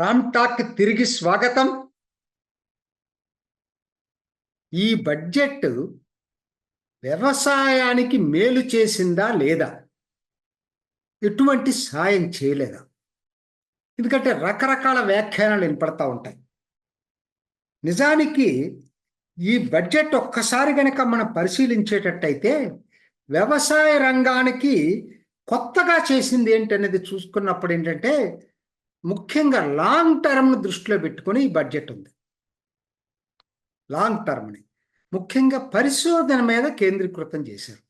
Ram talk తిరిగి స్వాగతం. ఈ బడ్జెట్ వ్యవసాయానికి మేలు చేసిందా లేదా? ఎటువంటి సాయం చేయలేదా? ఎందుకంటే రకరకాల వ్యాఖ్యానాలు వినపడతా ఉంటాయి. నిజానికి ఈ బడ్జెట్ ఒక్కసారి కనుక మనం పరిశీలించేటట్టయితే వ్యవసాయ రంగానికి కొత్తగా చేసింది ఏంటనేది చూసుకున్నప్పుడు ఏంటంటే ముఖ్యంగా లాంగ్ టర్మ్ను దృష్టిలో పెట్టుకొని ఈ బడ్జెట్ ఉంది. లాంగ్ టర్మ్ని ముఖ్యంగా పరిశోధన మీద కేంద్రీకృతం చేశారు.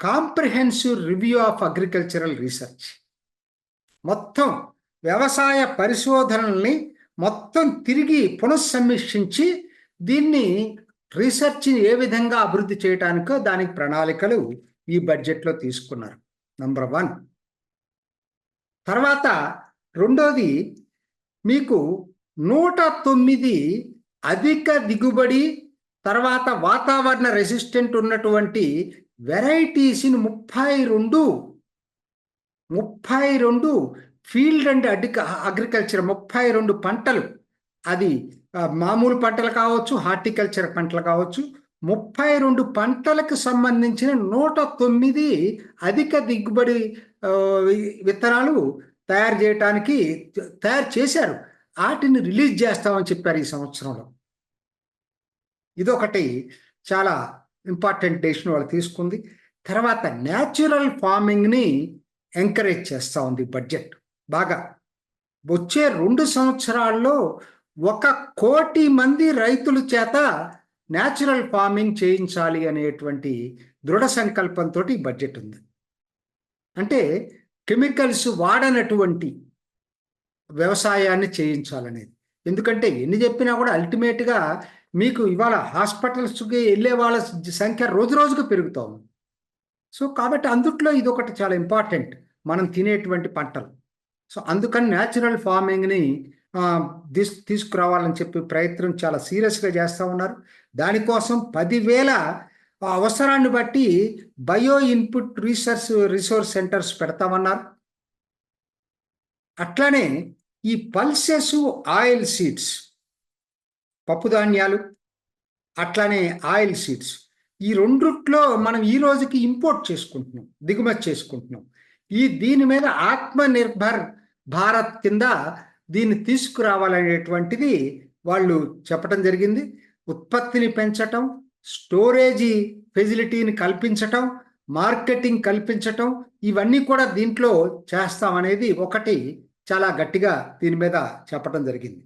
Comprehensive review of agricultural research మొత్తం వ్యవసాయ పరిశోధనల్ని మొత్తం తిరిగి పునఃసమీక్షించి దీన్ని రీసెర్చ్ని ఏ విధంగా అభివృద్ధి చేయడానికో దానికి ప్రణాళికలు ఈ బడ్జెట్లో తీసుకున్నారు. నంబర్ వన్ తర్వాత రెండోది మీకు నూట తొమ్మిది అధిక దిగుబడి తర్వాత వాతావరణ రెసిస్టెంట్ ఉన్నటువంటి వెరైటీస్ని ముప్పై రెండు ముప్పై రెండు ఫీల్డ్ అండ్ అడిక అగ్రికల్చర్ ముప్పై రెండు పంటలు. అది మామూలు పంటలు కావచ్చు హార్టికల్చర్ పంటలు కావచ్చు. ముప్పై రెండు పంటలకు సంబంధించిన నూట తొమ్మిది అధిక దిగుబడి విత్తనాలు తయారు చేయటానికి తయారు చేశారు. వాటిని రిలీజ్ చేస్తామని చెప్పారు ఈ సంవత్సరంలో. ఇదొకటి చాలా ఇంపార్టెంట్ డెసిషన్ వాళ్ళు తీసుకుంది. తర్వాత న్యాచురల్ ఫార్మింగ్ని ఎంకరేజ్ చేస్తూ ఉంది బడ్జెట్. బాగా. వచ్చే రెండు సంవత్సరాల్లో ఒక కోటి మంది రైతుల చేత న్యాచురల్ ఫార్మింగ్ చేయించాలి అనేటువంటి దృఢ సంకల్పంతో ఈ బడ్జెట్ ఉంది. అంటే కెమికల్స్ వాడనటువంటి వ్యవసాయాన్ని చేయించాలనేది. ఎందుకంటే ఎన్ని చెప్పినా కూడా అల్టిమేట్గా మీకు ఇవాళ హాస్పిటల్స్కి వెళ్ళే వాళ్ళ సంఖ్య రోజు రోజుకు పెరుగుతూ ఉంది సో కాబట్టి అందుట్లో ఇది ఒకటి చాలా ఇంపార్టెంట్. మనం తినేటువంటి పంటలు. సో అందుకని న్యాచురల్ ఫార్మింగ్ని తీసు తీసుకురావాలని చెప్పి ప్రయత్నం చాలా సీరియస్గా చేస్తూ ఉన్నారు. దానికోసం పదివేల అవసరాన్ని బట్టి bio input research resource centres పెడతామన్నారు అట్లానే ఈ పల్సెస్ ఆయిల్ సీడ్స్ పప్పుధాన్యాలు అట్లానే ఆయిల్ సీడ్స్ ఈ రెండుట్లో మనం ఈ రోజుకి ఇంపోర్ట్ చేసుకుంటున్నాం దిగుమతి చేసుకుంటున్నాం. ఈ దీని మీద ఆత్మనిర్భర్ భారత్ కింద దీన్ని తీసుకురావాలనేటువంటిది వాళ్ళు చెప్పడం జరిగింది. ఉత్పత్తిని పెంచటం స్టోరేజీ ఫెసిలిటీని కల్పించటం మార్కెటింగ్ కల్పించటం ఇవన్నీ కూడా దీంట్లో చేస్తామనేది ఒకటి చాలా గట్టిగా దీని మీద చెప్పడం జరిగింది.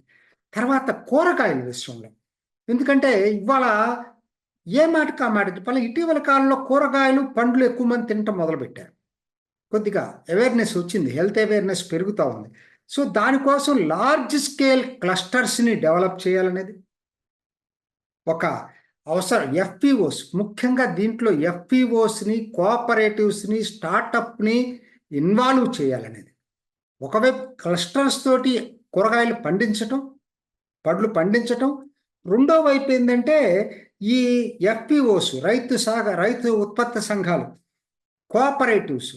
తర్వాత కూరగాయల విషయంలో. ఎందుకంటే ఇవాళ ఏ మాటకు ఆ మాట చెప్పాలి? ఇటీవల కాలంలో కూరగాయలు పండ్లు ఎక్కువ మంది తినటం మొదలుపెట్టారు. కొద్దిగా అవేర్నెస్ వచ్చింది హెల్త్ అవేర్నెస్ పెరుగుతూ ఉంది. సో దానికోసం లార్జ్ స్కేల్ క్లస్టర్స్ని డెవలప్ చేయాలనేది ఒక అవసరం. ఎఫ్పిఓస్ ముఖ్యంగా దీంట్లో ఎఫ్పిఓస్ని కోఆపరేటివ్స్ని స్టార్టప్ని ఇన్వాల్వ్ చేయాలనేది. ఒకవైపు క్లస్టర్స్ తోటి కూరగాయలు పండించటం పండ్లు పండించటం. రెండో వైపు ఏంటంటే ఈ ఎఫ్పిఓస్ రైతు సాగ రైతు ఉత్పత్తి సంఘాలు కోఆపరేటివ్స్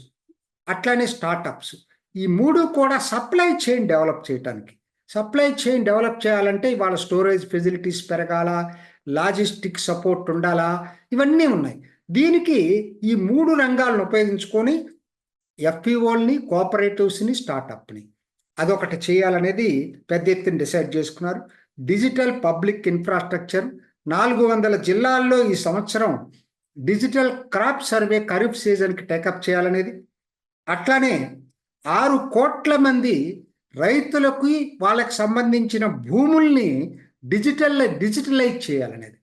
అట్లానే స్టార్టప్స్. ఈ మూడు కూడా సప్లై చైన్ డెవలప్ చేయడానికి సప్లై చైన్ డెవలప్ చేయాలంటే వాళ్ళ స్టోరేజ్ ఫెసిలిటీస్ పెరగాల లాజిస్టిక్ సపోర్ట్ ఉండాలా ఇవన్నీ ఉన్నాయి. దీనికి ఈ మూడు రంగాలను ఉపయోగించుకొని ఎఫ్పిఓల్ని కోఆపరేటివ్స్ని స్టార్టప్ని. అదొకటి చేయాలనేది పెద్ద ఎత్తున డిసైడ్ చేసుకున్నారు. Digital public infrastructure. నాలుగు వందల జిల్లాల్లో ఈ సంవత్సరం డిజిటల్ క్రాప్ సర్వే ఖరీఫ్ సీజన్కి టేకప్ చేయాలనేది. అట్లానే ఆరు కోట్ల మంది రైతులకు వాళ్ళకి సంబంధించిన భూముల్ని డిజిటల్ డిజిటలైజ్ చేయాలనేది.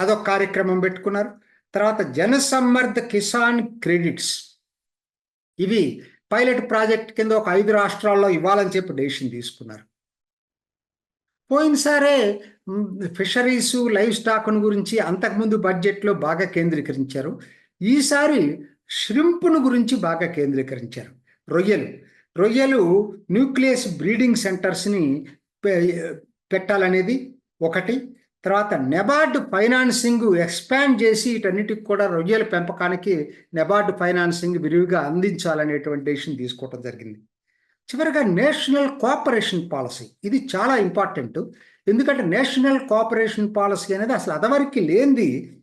అదొక కార్యక్రమం పెట్టుకున్నారు. తర్వాత జనసమ్మర్ధ కిసాన్ క్రెడిట్స్. ఇవి పైలట్ ప్రాజెక్ట్ కింద ఒక ఐదు రాష్ట్రాల్లో ఇవ్వాలని చెప్పి డెసిషన్ తీసుకున్నారు. పోయినసారే ఫిషరీస్ లైవ్ స్టాక్ను గురించి అంతకుముందు బడ్జెట్లో బాగా కేంద్రీకరించారు. ఈసారి ష్రింపును గురించి బాగా కేంద్రీకరించారు. రొయ్యలు. రొయ్యలు న్యూక్లియస్ బ్రీడింగ్ సెంటర్స్ని పెట్టాలనేది ఒకటి. తర్వాత నెబార్డ్ ఫైనాన్సింగ్ ఎక్స్పాండ్ చేసి వీటన్నిటికి కూడా రొయ్యల పెంపకానికి నెబార్డ్ ఫైనాన్సింగ్ విరివిగా అందించాలనేటువంటి డెసిషన్ తీసుకోవడం జరిగింది. చివరిగా నేషనల్ కోఆపరేషన్ పాలసీ. ఇది చాలా ఇంపార్టెంట్. ఎందుకంటే నేషనల్ కోఆపరేషన్ పాలసీ అనేది అసలు అదవరికి లేనిది.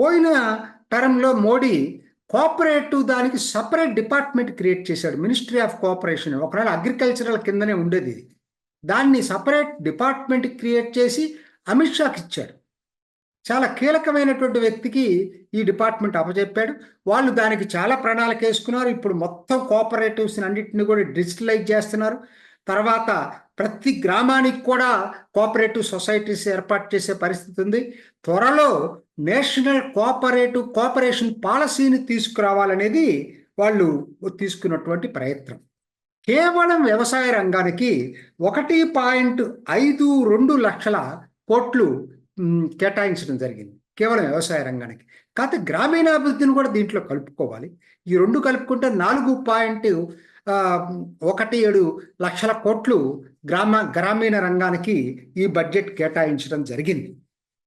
పోయిన టర్మ్లో మోడీ కోఆపరేటివ్ దానికి సపరేట్ డిపార్ట్మెంట్ క్రియేట్ చేశాడు. Ministry of cooperation. ఒకనాడు అగ్రికల్చరల్ కిందనే ఉండేది ఇది. దాన్ని సపరేట్ డిపార్ట్మెంట్ క్రియేట్ చేసి అమిత్ షాకి ఇచ్చారు చాలా కీలకమైనటువంటి వ్యక్తికి ఈ డిపార్ట్మెంట్ అప్పచెప్పాడు. వాళ్ళు దానికి చాలా ప్రణాళిక వేసుకున్నారు. ఇప్పుడు మొత్తం కోఆపరేటివ్స్ అన్నింటిని కూడా డిజిటలైజ్ చేస్తున్నారు. తర్వాత ప్రతి గ్రామానికి కూడా కోఆపరేటివ్ సొసైటీస్ ఏర్పాటు చేసే పరిస్థితి ఉంది. త్వరలో నేషనల్ కోఆపరేటివ్ కోఆపరేషన్ పాలసీని తీసుకురావాలనేది వాళ్ళు తీసుకున్నటువంటి ప్రయత్నం. కేవలం వ్యవసాయ రంగానికి ఒకటి పాయింట్ ఐదు రెండు లక్షల కోట్లు కేటాయించడం జరిగింది. కేవలం వ్యవసాయ రంగానికి. కాకపోతే గ్రామీణాభివృద్ధిని కూడా దీంట్లో కలుపుకోవాలి. ఈ రెండు కలుపుకుంటే నాలుగు పాయింట్ ఒకటి ఏడు లక్షల కోట్లు గ్రామ గ్రామీణ రంగానికి ఈ బడ్జెట్ కేటాయించడం జరిగింది.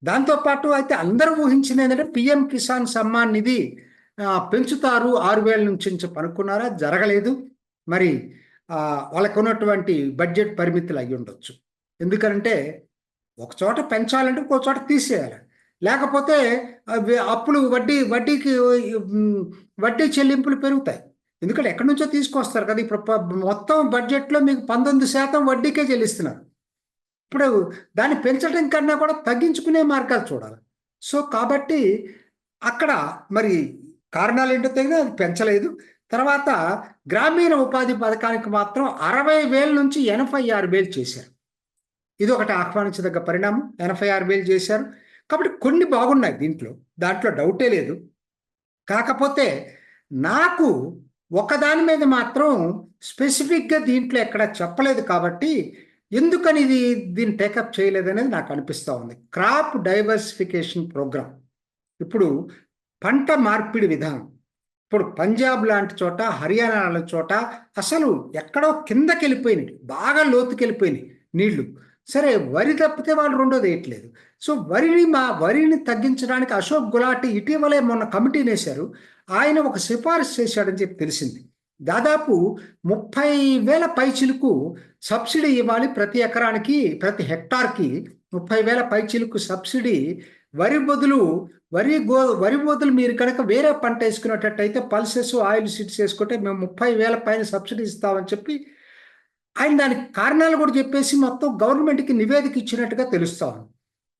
దాంతోపాటు అయితే అందరూ ఊహించింది ఏంటంటే పిఎం కిసాన్ సమ్మాన్ నిధి పెంచుతారు. ఆరు వేల నుంచి నుంచి అనుకున్నారా జరగలేదు. మరి వాళ్ళకు ఉన్నటువంటి బడ్జెట్ పరిమితులు అయి ఉండొచ్చు. ఎందుకంటే ఒక చోట పెంచాలంటే ఇంకో చోట తీసేయాలి. లేకపోతే అప్పులు వడ్డీ వడ్డీకి వడ్డీ చెల్లింపులు పెరుగుతాయి. ఎందుకంటే ఎక్కడి నుంచో తీసుకొస్తారు కదా. ఇప్పుడు మొత్తం బడ్జెట్లో మీకు పంతొమ్మిది శాతం వడ్డీకే చెల్లిస్తున్నారు. ఇప్పుడు దాన్ని పెంచడం కన్నా కూడా తగ్గించుకునే మార్గాలు చూడాలి. సో కాబట్టి అక్కడ మరి కారణాలు ఏంటో తెలియదు అది పెంచలేదు. తర్వాత గ్రామీణ ఉపాధి పథకానికి మాత్రం అరవై వేల నుంచి ఎనభై ఆరు వేలు చేశారు. ఇది ఒకటి ఆహ్వానించదగ్గ పరిణామం. ఎనభై ఆరు వేలు చేశారు. కాబట్టి కొన్ని బాగున్నాయి దీంట్లో. దాంట్లో డౌటే లేదు. కాకపోతే నాకు ఒకదాని మీద మాత్రం స్పెసిఫిక్గా దీంట్లో ఎక్కడ చెప్పలేదు కాబట్టి ఎందుకని ఇది దీన్ని టేకప్ చేయలేదనేది నాకు అనిపిస్తూ ఉంది. క్రాప్ డైవర్సిఫికేషన్ ప్రోగ్రామ్ ఇప్పుడు పంట మార్పిడి విధానం. ఇప్పుడు పంజాబ్ లాంటి చోట హర్యానా లాంటి చోట అసలు ఎక్కడో కిందకి వెళ్ళిపోయినాయి. బాగా లోతుకి వెళ్ళిపోయినాయి నీళ్ళు. సరే వరి తప్పితే వాళ్ళు రెండోది వేయట్లేదు. సో వరిని మా వరిని తగ్గించడానికి అశోక్ గులాటి ఇటీవలే మొన్న కమిటీని వేశారు. ఆయన ఒక సిఫారసు చేశాడని చెప్పి తెలిసింది. దాదాపు ముప్పై వేల పైచిలకు సబ్సిడీ ఇవ్వాలి ప్రతి ఎకరానికి ప్రతి హెక్టార్కి. ముప్పై వేల పైచిలకు సబ్సిడీ వరి బదులు వరి గో వరి బదులు మీరు కనుక వేరే పంట వేసుకునేటట్టయితే పల్సెస్ ఆయిల్ సీడ్స్ వేసుకుంటే మేము ముప్పై వేల పైన సబ్సిడీ ఇస్తామని చెప్పి ఆయన దానికి కారణాలు కూడా చెప్పేసి మొత్తం గవర్నమెంట్కి నివేదిక ఇచ్చినట్టుగా తెలుస్తా ఉంది.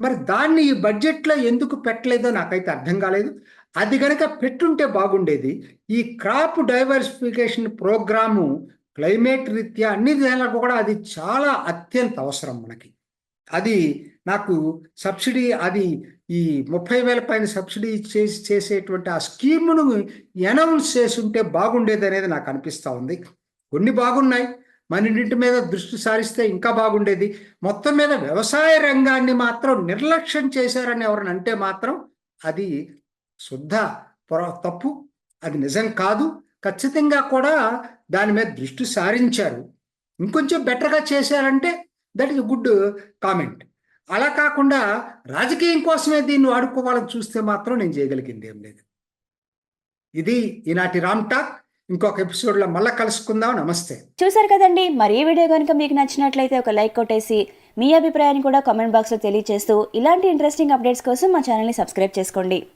మరి దాన్ని ఈ బడ్జెట్లో ఎందుకు పెట్టలేదో నాకైతే అర్థం కాలేదు. అది కనుక పెట్టుంటే బాగుండేది. ఈ క్రాప్ డైవర్సిఫికేషన్ ప్రోగ్రాము క్లైమేట్ రీత్యా అన్ని విధాలుగా కూడా అది చాలా అత్యంత అవసరం మనకి. అది నాకు సబ్సిడీ అది ఈ ముప్పై వేల పైన సబ్సిడీ చేసి చేసేటువంటి ఆ స్కీమును అనౌన్స్ చేసుంటే బాగుండేది అనేది నాకు అనిపిస్తూ ఉంది. కొన్ని బాగున్నాయి. మనింటి మీద దృష్టి సారిస్తే ఇంకా బాగుండేది. మొత్తం మీద వ్యవసాయ రంగాన్ని మాత్రం నిర్లక్ష్యం చేశారని ఎవరిని అంటే మాత్రం అది శుద్ధ పొర తప్పు. అది నిజం కాదు. ఖచ్చితంగా కూడా దాని మీద దృష్టి సారించారు. ఇంకొంచెం బెటర్గా చేశారంటే దట్ ఇస్ గుడ్ కామెంట్. అలా కాకుండా రాజకీయం కోసమే దీన్ని వాడుకోవాలని చూస్తే మాత్రం నేను చేయగలిగింది ఏం లేదు. ఇది ఈనాటి రామ్ టాక్. ఇంకొక ఎపిసోడ్లో మళ్ళీ కలుసుకుందాం. నమస్తే. చూసారు కదండి. మరి ఈ వీడియో కనుక మీకు నచ్చినట్లయితే ఒక లైక్ కొట్టేసి మీ అభిప్రాయాన్ని కూడా కామెంట్ బాక్స్లో తెలియజేస్తూ ఇలాంటి ఇంట్రెస్టింగ్ అప్డేట్స్ కోసం మా ఛానల్ని సబ్స్క్రైబ్ చేసుకోండి.